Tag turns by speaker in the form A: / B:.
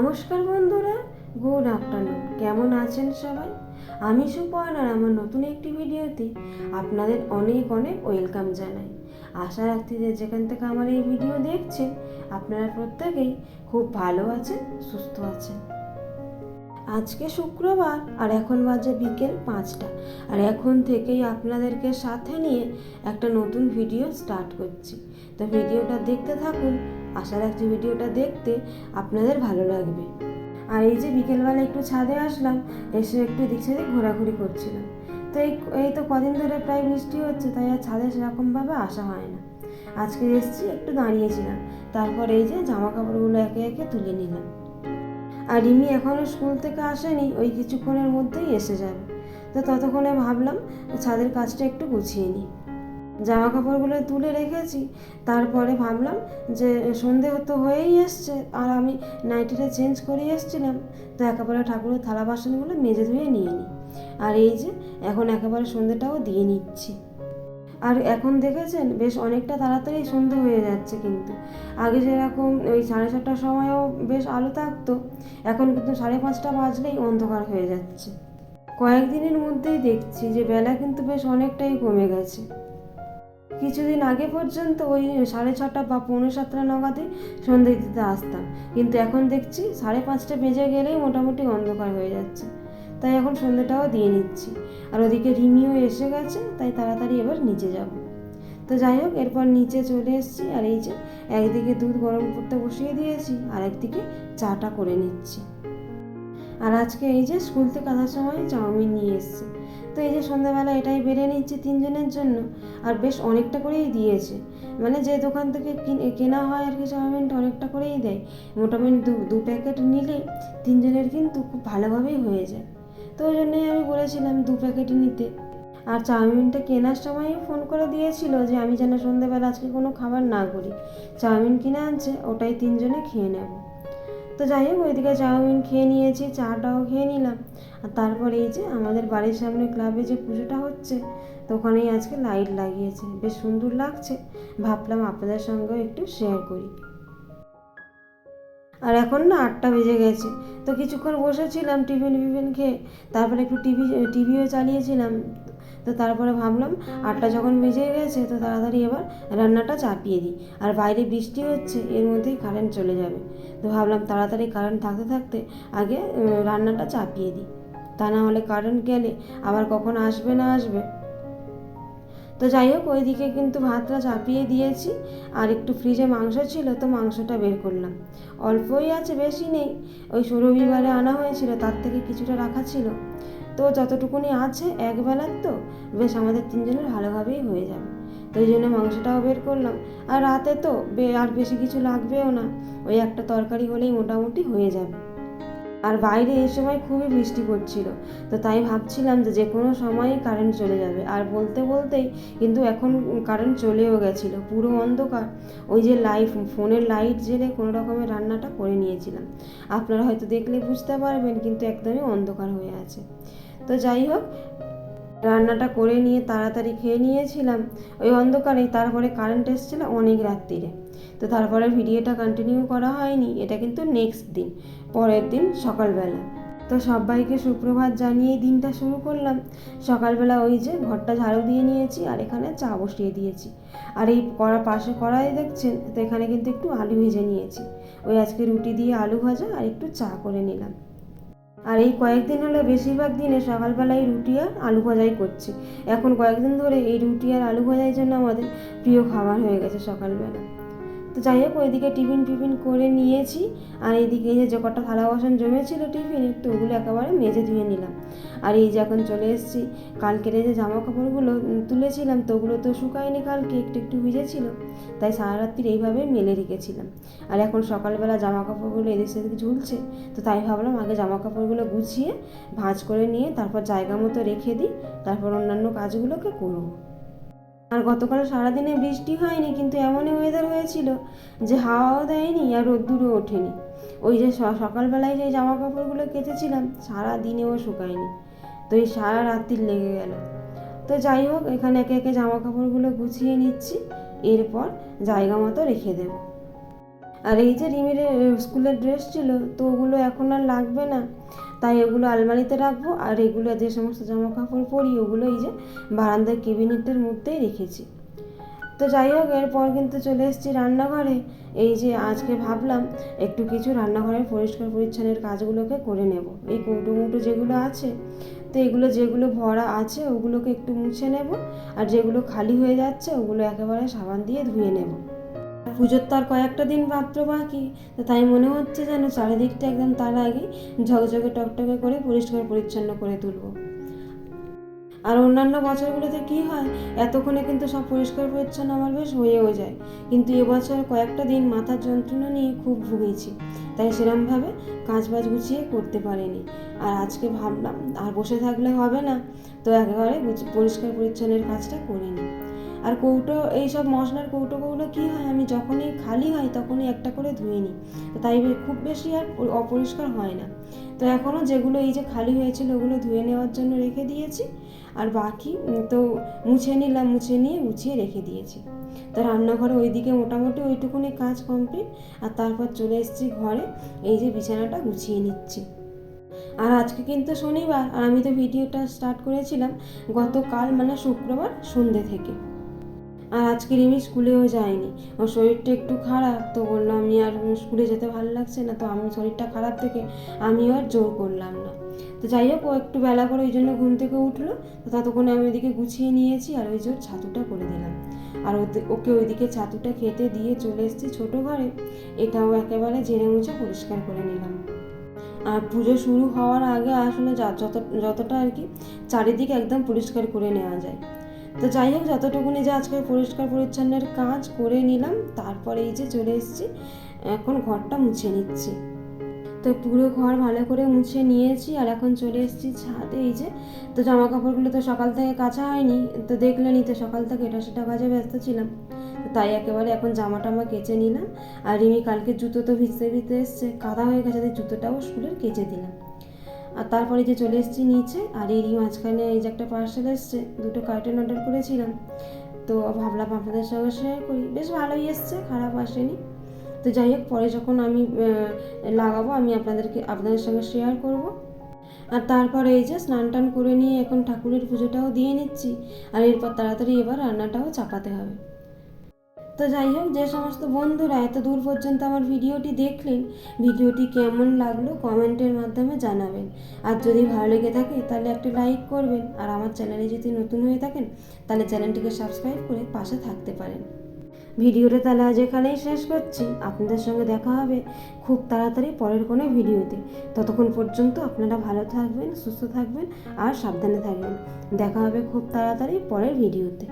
A: নমস্কার বন্ধুরা, good afternoon. কেমন আছেন সবাই? আমি সুপর্ণ আর আমার নতুন একটি ভিডিওতে আপনাদের অনেক অনেক ওয়েলকাম জানাই। আশা রাখছি যে যেখান থেকে আমার এই ভিডিও দেখছেন, আপনারা প্রত্যেকেই খুব ভালো আছেন, সুস্থ আছেন। আজকে শুক্রবার আর এখন বাজে বিকেল পাঁচটা। আর এখন থেকেই আপনাদেরকে সাথে নিয়ে একটা নতুন ভিডিও স্টার্ট করছি। তো ভিডিওটা দেখতে থাকুন আশা রাখছি ভিডিওটা দেখতে আপনাদের ভালো লাগবে। আর এই যে বিকেলবেলা একটু ছাদে আসলাম, এসে একটু দিক সাইডে ঘোরাঘুরি করছিলাম। তো এই এই তো কদিন ধরে প্রায় বৃষ্টি হচ্ছে, তাই আর ছাদে সেরকমভাবে আসা হয় না। আজকে এসেছি, একটু দাঁড়িয়েছিলাম। তারপর এই যে জামা কাপড়গুলো একে একে তুলে নিলাম। আর রিমি এখনও স্কুল থেকে আসেনি, ওই কিছুক্ষণের মধ্যেই এসে যাবে। তো ততক্ষণে ভাবলাম, ছাদের কাজটা একটু গুছিয়ে নিই। জামা কাপড়গুলো তুলে রেখেছি। তারপরে ভাবলাম যে সন্ধে তো হয়েই এসছে, আর আমি নাইটিটা চেঞ্জ করে এসছিলাম। তো একেবারে ঠাকুরের থালা বাসনগুলো মেজে ধুয়ে নিয়ে নিই। আর এই যে এখন একেবারে সন্ধেটাও দিয়ে নিচ্ছি। আর এখন দেখেছেন, বেশ অনেকটা তাড়াতাড়ি সন্ধে হয়ে যাচ্ছে কিন্তু। আগে যেরকম ওই সাড়ে সাতটার সময়ও বেশ আলো থাকতো, এখন কিন্তু সাড়ে পাঁচটা বাজলেই অন্ধকার হয়ে যাচ্ছে। কয়েকদিনের মধ্যেই দেখছি যে বেলা কিন্তু বেশ অনেকটাই কমে গেছে। কিছুদিন আগে পর্যন্ত ওই সাড়ে ছটা বা পৌনে সাতটা নাগাদে সন্ধে দিতে আসতাম। কিন্তু এখন দেখছি সাড়ে পাঁচটা বেজে গেলেই মোটামুটি অন্ধকার হয়ে যাচ্ছে। তাই এখন সন্ধেটাও দিয়ে নিচ্ছি। আর ওদিকে রিমিও এসে গেছে, তাই তাড়াতাড়ি এবার নিচে যাব। তো যাই হোক, এরপর নিচে চলে এসেছি আর এই যে একদিকে দুধ গরম করতে বসিয়ে দিয়েছি, আর একদিকে চাটা করে নিচ্ছি। আর আজকে এই যে স্কুল থেকে আসার সময় চাউমিন নিয়ে এসছে। এই যে সন্ধ্যাবেলা এটাই বেড়ে নিচ্ছি তিনজনের জন্য, আর বেশ অনেকটা করেই দিয়েছে। মানে যে দোকান থেকে কিনে- কেনা হয় আর কি চাউমিনটা অনেকটা করেই দেয়। মোটামুটি দু দু প্যাকেট নিলে তিনজনের কিন্তু খুব ভালোভাবেই হয়ে যায়। তো ওই জন্যই আমি বলেছিলাম দু প্যাকেট নিতে। আর চাউমিনটা কেনার সময় ফোন করে দিয়েছিল যে আমি যেন সন্ধ্যেবেলা আজকে কোনো খাবার না করি। চাউমিন কিনে আনছে, ওটাই তিনজনে খেয়ে নেব। তো যাই হোক, ওইদিকে চাউমিন খেয়ে নিয়েছি, চাটাও খেয়ে নিলাম। আর তারপরে এই যে আমাদের বাড়ির সামনে ক্লাবে যে পুজোটা হচ্ছে, তো ওখানেই আজকে লাইট লাগিয়েছে। বেশ সুন্দর লাগছে। ভাবলাম আপনাদের সঙ্গেও একটু শেয়ার করি। আর এখন না আটটা বেজে গেছে। তো কিছুক্ষণ বসেছিলাম টিফিন ফিফিন খেয়ে, তারপরে একটু টিভি, টিভিও চালিয়েছিলাম। তো তারপরে ভাবলাম আটটা যখন বেজে গেছে তো তাড়াতাড়ি এবার রান্নাটা চাপিয়ে দিই। আর বাইরে বৃষ্টি হচ্ছে, এর মধ্যেই কারেন্ট চলে যাবে। তো ভাবলাম তাড়াতাড়ি কারেন্ট থাকতে থাকতে আগে রান্নাটা চাপিয়ে দিই। তা না হলে কারেন্ট গেলে আবার কখন আসবে না আসবে। তো যাই হোক, ওইদিকে কিন্তু ভাতটা চাপিয়ে দিয়েছি। আর একটু ফ্রিজে মাংস ছিল তো মাংসটা বের করলাম। অল্পই আছে, বেশি নেই। ওই রবিবারে আনা হয়েছিল, তার থেকে কিছুটা রাখা ছিল। তো যতটুকুনি আছে একবেলার তো, বেশ আমাদের তিনজনের ভালোভাবেই হয়ে যাবে। তো ওই জন্য মাংসটাও বের করলাম। আর রাতে তো আর বেশি কিছু লাগবেও না। ওই একটা তরকারি হলেই মোটামুটি হয়ে যাবে। আর বাইরে এই সময় খুবই বৃষ্টি পড়ছিল। তো তাই ভাবছিলাম যে যে কোনো সময়ই কারেন্ট চলে যাবে। আর বলতে বলতেই কিন্তু এখন কারেন্ট চলেও গেছিল, পুরো অন্ধকার। ওই যে লাইট ফোনের লাইট জেলে কোনো রকমের রান্নাটা করে নিয়েছিলাম। আপনারা হয়তো দেখলে বুঝতে পারবেন, কিন্তু একদমই অন্ধকার হয়ে আছে। তো যাই হোক, রান্নাটা করে নিয়ে তাড়াতাড়ি খেয়ে নিয়েছিলাম। ওই অন্ধকারেই তারপরে কারেন্ট এসেছিল অনেক রাত্রিরে। তো তারপরে ভিডিওটা কন্টিনিউ করা হয়নি, এটা কিন্তু নেক্সট দিন, পরের দিন সকালবেলা। তো সবাইকে সুপ্রভাত জানিয়ে দিনটা শুরু করলাম। সকালবেলা ওই যে ঘরটা ঝাড়ু দিয়ে নিয়েছি আর এখানে চা বসিয়ে দিয়েছি। আর এই কড়া পাশে কড়াই দেখছেন, তো এখানে কিন্তু একটু আলু ভেজে নিয়েছি। ওই আজকে রুটি দিয়ে আলু ভাজা আর একটু চা করে নিলাম। আর এই কয়েকদিন হলো বেশিরভাগ দিনে সকালবেলায় রুটি আর আলু ভাজাই করছি। এখন কয়েকদিন ধরে এই রুটি আর আলু ভাজাই জন্য আমাদের প্রিয় খাবার হয়ে গেছে সকালবেলা। তো যাই হোক, ওইদিকে টিফিন টিফিন করে নিয়েছি। আর এইদিকে এই যে কটা থালা বাসন জমেছিল টিফিন একটু ওগুলো একেবারে মেজে ধুয়ে নিলাম। আর এই যে এখন চলে এসেছি, কালকের এই যে জামা কাপড়গুলো তুলেছিলাম, তো ওগুলো তো শুকায়নি কালকে, একটু একটু ভিজেছিল। তাই সারা রাত্রির এইভাবে মেলে রেখেছিলাম। আর এখন সকালবেলা জামা কাপড়গুলো এদিক সেদিক ঝুলছে, তো তাই ভাবলাম আগে জামা কাপড়গুলো গুছিয়ে, ভাঁজ করে নিয়ে, তারপর জায়গা মতো রেখে দিই, তারপর অন্যান্য কাজগুলোকে করব। আর গতকাল সারাদিনে বৃষ্টি হয়নি, কিন্তু এমনই ওয়েদার হয়েছিল যে হাওয়াও দেয়নি আর রোদ্দুরও ওঠেনি। ওই যে সকালবেলায় যে জামা কাপড়গুলো কেচেছিলাম সারা দিনেও শুকায়নি। তো এই সারা রাত্রির লেগে গেল। তো যাই হোক, এখানে একে একে জামা কাপড়গুলো গুছিয়ে নিচ্ছি, এরপর জায়গা মতো রেখে দেব। আর এই যে রিমির স্কুলের ড্রেস ছিল, তো ওগুলো এখন আর লাগবে না। তাই ওগুলো আলমারিতে রাখব, আর এগুলো যে সমস্ত জামা কাপড় পরি, ওগুলো এই যে বারান্দার কেবিনেটের মধ্যেই রেখেছি। তো যাই হোক, এরপর কিন্তু চলে এসেছি রান্নাঘরে। এই যে আজকে ভাবলাম একটু কিছু রান্নাঘরের পরিষ্কার পরিচ্ছন্নের কাজগুলোকে করে নেব। এই কৌটো মুটো যেগুলো আছে, তো এগুলো যেগুলো ভরা আছে, ওগুলোকে একটু মুছে নেব। আর যেগুলো খালি হয়ে যাচ্ছে, ওগুলো একেবারে সাবান দিয়ে ধুয়ে নেব। পুজোর তো আর কয়েকটা দিন মাত্র বাকি। তো তাই মনে হচ্ছে যেন চারিদিকটা একদম তার আগেই ঝকঝকে টকটকে করে পরিষ্কার পরিচ্ছন্ন করে তুলবো। আর অন্যান্য বছরগুলোতে কি হয়, এতক্ষণে কিন্তু সব পরিষ্কার পরিচ্ছন্ন আমার বেশ হয়েও যায়। কিন্তু এবছর কয়েকটা দিন মাথার যন্ত্রণা নিয়ে খুব ভুগেছি। তাই সেরমভাবে কাজ বাজ গুছিয়ে করতে পারিনি। আর আজকে ভাবলাম, আর বসে থাকলে হবে না। তো একেবারে পরিষ্কার পরিচ্ছন্নের কাজটা করিনি। আর কৌটো এই সব মশলার কৌটোগুলো কী হয়? আমি যখনই খালি হয় তখনই একটা করে ধুয়ে নিই। তো তাই খুব বেশি আর অপরিষ্কার হয় না। তো এখনও যেগুলো এই যে খালি হয়েছিল ওগুলো ধুয়ে নেওয়ার জন্য রেখে দিয়েছি। আর বাকি তো মুছে নিলাম, মুছে নিয়ে গুছিয়ে রেখে দিয়েছি। তো রান্নাঘরে ওইদিকে মোটামুটি ওইটুকুনি কাজ কমপ্লিট। আর তারপর চলে এসেছি ঘরে, এই যে বিছানাটা গুছিয়ে নিচ্ছি। আর আজকে কিন্তু শনিবার, আর আমি তো ভিডিওটা স্টার্ট করেছিলাম গতকাল মানে শুক্রবার সন্ধ্যে থেকে। আর আজকে রিমি স্কুলেও যায়নি ওর শরীরটা একটু খারাপ, তো বলল আমি আর স্কুলে যেতে ভালো লাগছে না। তো আমি শরীরটা খারাপ থেকে আমিও আর জোর করলাম না। তো যাই হোক, ও একটু বেলা করে ওই জন্য ঘুম থেকে উঠল। তো ততক্ষণে আমি ওইদিকে গুছিয়ে নিয়েছি আর ওই জোর ছাতুটা করে দিলাম। আর ওকে ওইদিকে ছাতুটা খেতে দিয়ে চলে এসেছি ছোটো ঘরে। এটাও একেবারে জেনে মুছে পরিষ্কার করে নিলাম। আর পুজো শুরু হওয়ার আগে আসলে যতটা আর কি চারিদিকে একদম পরিষ্কার করে নেওয়া যায়। তো যাই হোক, যতটুকুনি যে আজকে পরিষ্কার পরিচ্ছন্নের কাজ করে নিলাম, তারপরে এই যে চলে এসেছি, এখন ঘরটা মুছে নিচ্ছি। তো পুরো ঘর ভালো করে মুছে নিয়েছি, আর এখন চলে এসেছি ছাদে এই যে, তো জামা কাপড়গুলো তো সকাল থেকে কাচা হয়নি, তো দেখলেনি তো সকাল থেকে এটা সেটা কাজে ব্যস্ত ছিলাম। তাই একেবারে এখন জামা টামা কেচে নিলাম, আর রিমি কালকে জুতো তো ভিজতে ভিজতে এসছে, কাদা হয়ে গেছে, তাই জুতোটাও স্কুলের কেচে দিলাম। আর তারপরে যে চলে এসেছি নিচে, আর এরই মাঝখানে এই যে একটা পার্সেল এসছে, দুটো কার্টন অর্ডার করেছিলাম। তো ভাবলাম আপনাদের সঙ্গে শেয়ার করি। বেশ ভালোই এসছে, খারাপ আসেনি। তো যাই হোক, পরে যখন আমি লাগাবো, আমি আপনাদেরকে, আপনাদের সঙ্গে শেয়ার করব। আর তারপরে এই যে স্নান টান করে নিয়ে এখন ঠাকুরের পুজোটাও দিয়ে নিচ্ছি। আর এরপর তাড়াতাড়ি এবার রান্নাটাও চাপাতে হবে। তো যাই হোক, যে সমস্ত বন্ধুরা এত দূর পর্যন্ত আমার ভিডিওটি দেখলেন, ভিডিওটি কেমন লাগল কমেন্টের মাধ্যমে জানাবেন। আর যদি ভালো লেগে থাকে, তাহলে একটা লাইক করবেন। আর আমার চ্যানেলে যদি নতুন হয়ে থাকেন, তাহলে চ্যানেলটিকে সাবস্ক্রাইব করে পাশে থাকতে পারেন। ভিডিওটা তাহলে আজ এখানেই শেষ করছি। আপনাদের সঙ্গে দেখা হবে খুব তাড়াতাড়ি পরের কোনো ভিডিওতে। ততক্ষণ পর্যন্ত আপনারা ভালো থাকবেন, সুস্থ থাকবেন আর সাবধানে থাকবেন। দেখা হবে খুব তাড়াতাড়ি পরের ভিডিওতে।